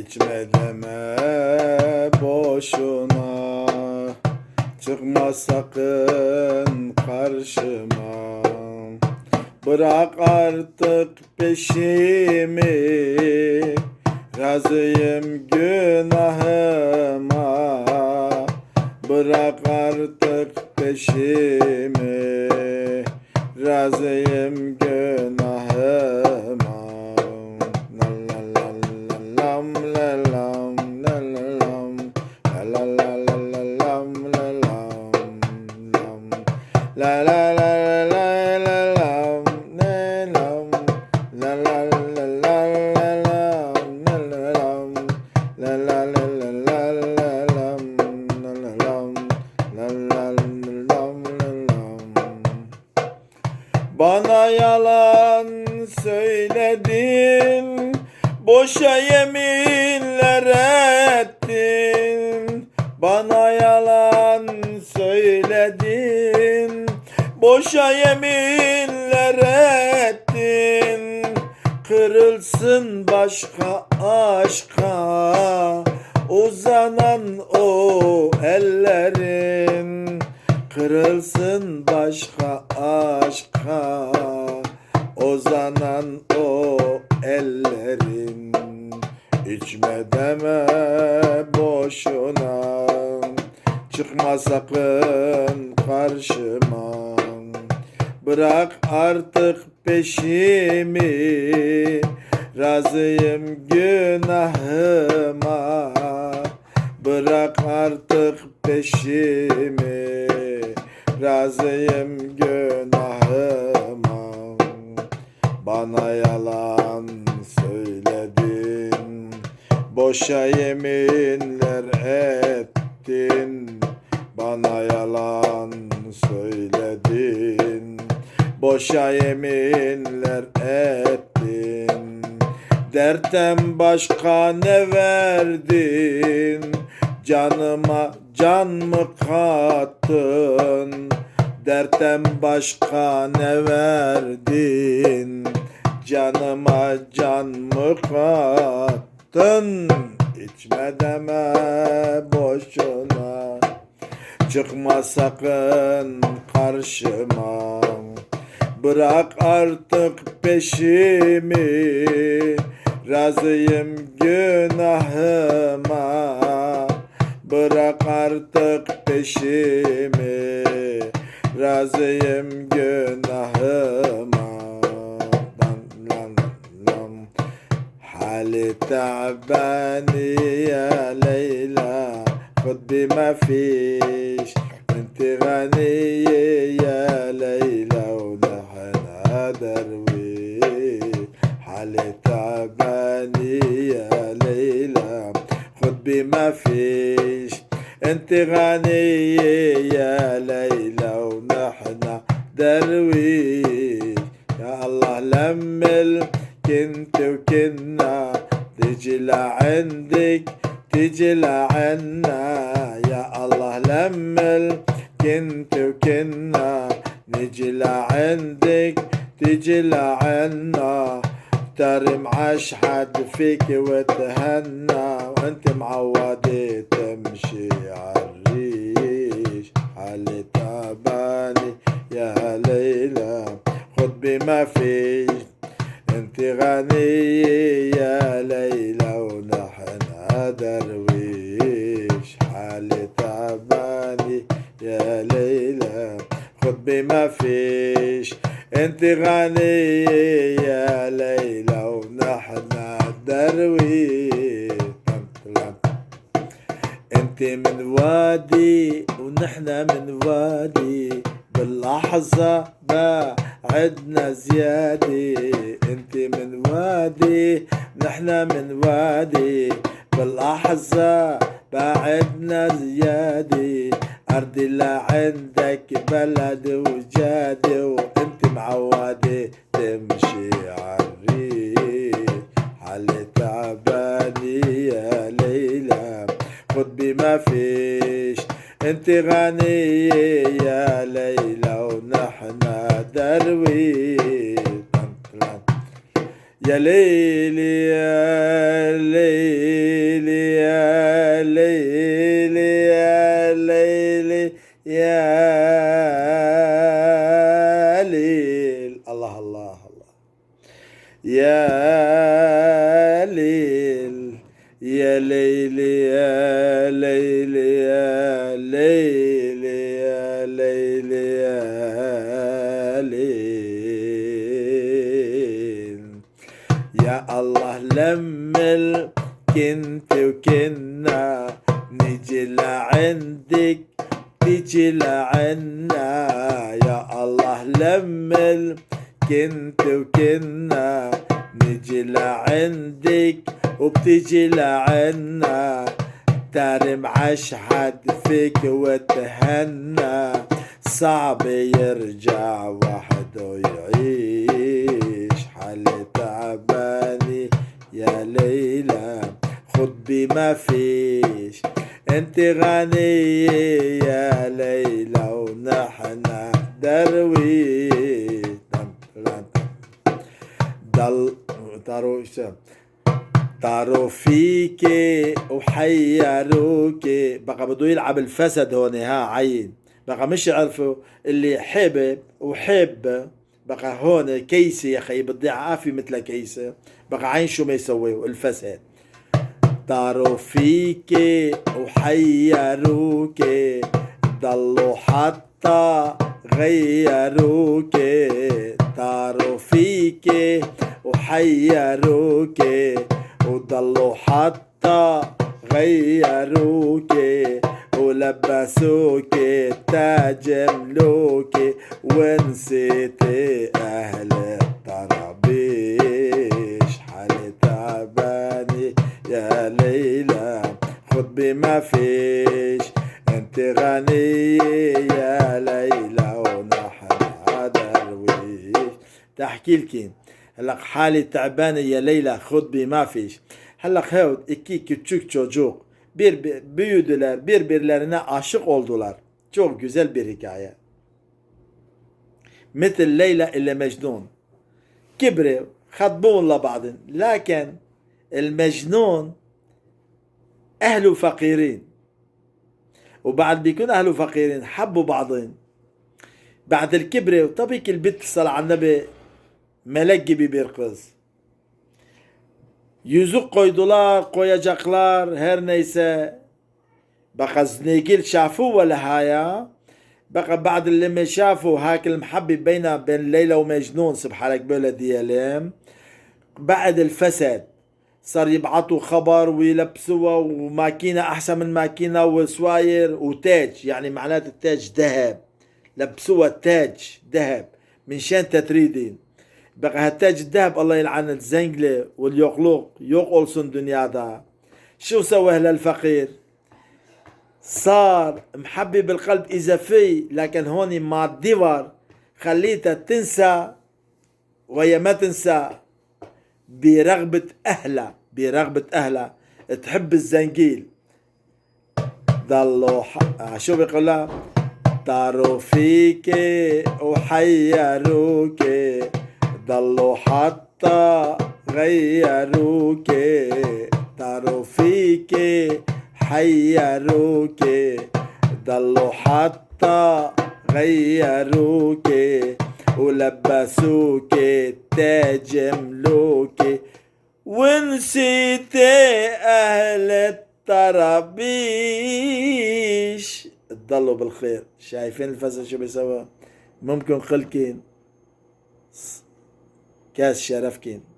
İçme deme boşuna. Çıkma sakın karşıma. Bırak artık peşimi. Razıyım günahıma. Bırak artık peşimi. Razıyım günahıma bana yalan söyledin Boşa yeminler ettin. Bana yalan söyledin Boşa yeminler ettin. Kırılsın başka aşka Uzanan o ellerin. Kırılsın başka aşka İçme deme boşuna. Çıkma sakın karşıma. Bırak artık peşimi. Razıyım günahıma. Bırak artık peşimi. Razıyım günahıma. Bana yalan Boşa yeminler ettin Bana yalan söyledin. Boşa yeminler ettin Dertten başka ne verdin? Canıma can mı kattın? Dertten başka ne verdin? Canıma can mı kattın İçme deme boşuna. Çıkma sakın karşıma. Bırak artık peşimi Razıyım günahıma. Bırak artık peşimi Razıyım günahıma حالي تعباني يا ليلى خد بما فيش. انت غنية يا ليلى ونحن درويش حالي تعباني يا ليلى خد بما فيش. انت غنية يا ليلى ونحن درويش يا الله لمل كنت وكنا تجي لعندك تجي لعنا يا الله لمل كنت وكنا نجي لعندك تجي لعنا ترم عاش حد فيك وتهنى وأنت معودة تمشي عالريش حالي تعباني يا ليلى؟ خد بما فيش. أنت غنية يا ليلى ونحن درويش. حالي تعباني يا ليلى خد بما فيش. أنت غنية يا ليلى ونحن درويش. أنت من وادي ونحنا من وادي. باللحظة بعدنا زيادة. انت من وادي نحنا من وادي. باللحظة بعدنا زيادة. أرضي لعندك بلد وجادة وانت معودة تمشي عالريح حالي تعباني يا ليلى. خد بما فيش انت غنية يا ليلى ونحن درويش. يا ليلي يا ليلي يا ليلي يا ليلي يا ليل الله الله الله. يا الله لمل كنت وكنا نجي لعندك تيجي لعنا. يا الله لمل كنت وكنا نجي لعندك وبتيجي لعنا. تارم عش حد فيك وتهنى صعب يرجع وحده يعيش بما فيش. أنت غنية يا ليلى ونحن درويش. ضل طاروا طاروا فيك وحيروك. بقى بده يلعب الفسد هون ها عين. بقى مش يعرفوا اللي حبب وحب. بقى هون كيسة يا خي بتضيع عافية مثل كيسة بقى عين شو ما يسوي الفساد. طاروا فيك وحيروك ضلوا حتى غيروك. طاروا فيك وحيروك وضلوا حتى غيروك. ولبسوك تاج ملوك ونسيت أهل الطرابيش خد بما فيش أنت غنية يا ليلى ونحن درويش تحكي لكين هلا حالي تعبانة يا ليلى خد بما fiş. Halla hevd iki küçük çocuk bir büyüdüler, birbirlerine aşık oldular. Çok güzel bir hikaye. مثل ليلى إلى مجنون كبروا خطبون لبعض لكن المجنون أهله فقيرين وبعد بيكون أهله فقيرين حبوا بعضهم بعد الكبرة وطبيعي البنت تصل على النبي bir kız. Yüzük koydular, koyacaklar her neyse. بقى زنيجيل شافوه ولا هايا بقى بعد اللي ما شافوا هاك المحبة بينها بين ليلى ومجنون سبحانك بولا ديالهم بعد الفساد صار يبعثوا خبر ويلبسوها وماكينة أحسن من ماكينة وسواير وتاج. يعني معناته التاج ذهب. لبسوها تاج ذهب. من شان تتريدين بقى هالتاج الذهب الله يلعن الزنجلة واليقلوق. يقولسن دنيادا شو سوى للفقير صار محبب القلب إذا في لكن هون ما الدور خليتها تنسى وهي ما تنسى برغبة أهلها برغبة أهلها. تحب الزنجيل؟ ضلوا شو بيقول لها؟ طاروا فيك وحيروك. ضلوا حتى غيروك. طاروا فيك حيروك. ضلوا حتى غيروك. ولبسوك تاج ملوك. ونسيت أهل الطرابيش تضلوا بالخير. شايفين الفزع شو بيسوى ممكن خلكين كاس شرفكين.